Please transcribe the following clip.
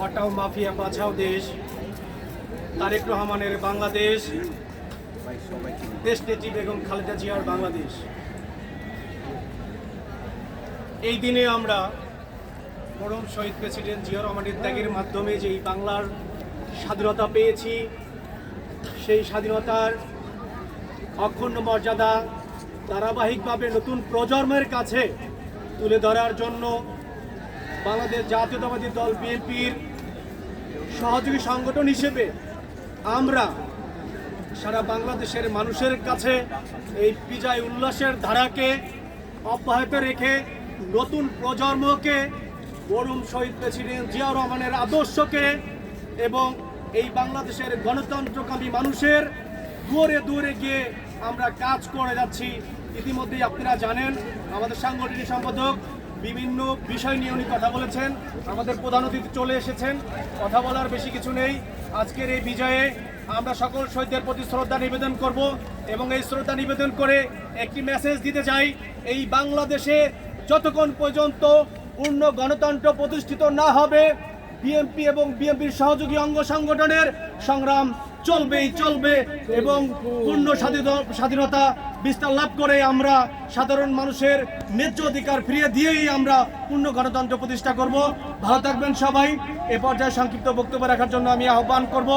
হটাও মাফিয়া বাঁচাও দেশ। তারেক রহমানের বাংলাদেশ। দেশ নেত্রী বেগম খালেদা জিয়ার বাংলাদেশ। এই দিনে আমরা পরম শহীদ প্রেসিডেন্ট জিয়া রহমানের ত্যাগের মাধ্যমে যেই বাংলার স্বাধীনতা পেয়েছি, সেই স্বাধীনতার অক্ষুণ্ণ মর্যাদা ধারাবাহিকভাবে নতুন প্রজন্মের কাছে তুলে ধরার জন্য বাংলাদেশ জাতীয়তাবাদী দল বিএনপির সহযোগী সংগঠন হিসেবে আমরা সারা বাংলাদেশের মানুষের কাছে এই বিজয় উল্লাসের ধারাকে অব্যাহত রেখে নতুন প্রজন্মকে বরুণ শহীদ প্রেসিডেন্ট জিয়াউর রহমানের আদর্শকে এবং এই বাংলাদেশের গণতন্ত্রকামী মানুষের দূরে দূরে গিয়ে আমরা কাজ করে যাচ্ছি। ইতিমধ্যেই আপনারা জানেন, আমাদের সাংগঠনিক সম্পাদক বিভিন্ন বিষয় নিয়ে উনি কথা বলেছেন। আমাদের প্রধান অতিথি চলে এসেছেন। কথা বলার বেশি কিছু নেই। আজকের এই বিজয়ে আমরা সকল শহীদদের প্রতি শ্রদ্ধা নিবেদন করব এবং এই শ্রদ্ধা নিবেদন করে একটি মেসেজ দিতে চাই। এই বাংলাদেশে যতক্ষণ পর্যন্ত পূর্ণ গণতন্ত্র প্রতিষ্ঠিত না হবে, বিএনপি এবং বিএনপির সহযোগী অঙ্গ সংগঠনের সংগ্রাম চলবেই চলবে এবং পূর্ণ স্বাধীন- স্বাধীনতা বিস্তার লাভ করে আমরা সাধারণ মানুষের ন্যায্য অধিকার ফিরিয়ে দিয়েই আমরা পূর্ণ গণতন্ত্র প্রতিষ্ঠা করব। ভালো থাকবেন সবাই। এ পর্যায়ে সংক্ষিপ্ত বক্তব্য রাখার জন্য আমি আহ্বান করব।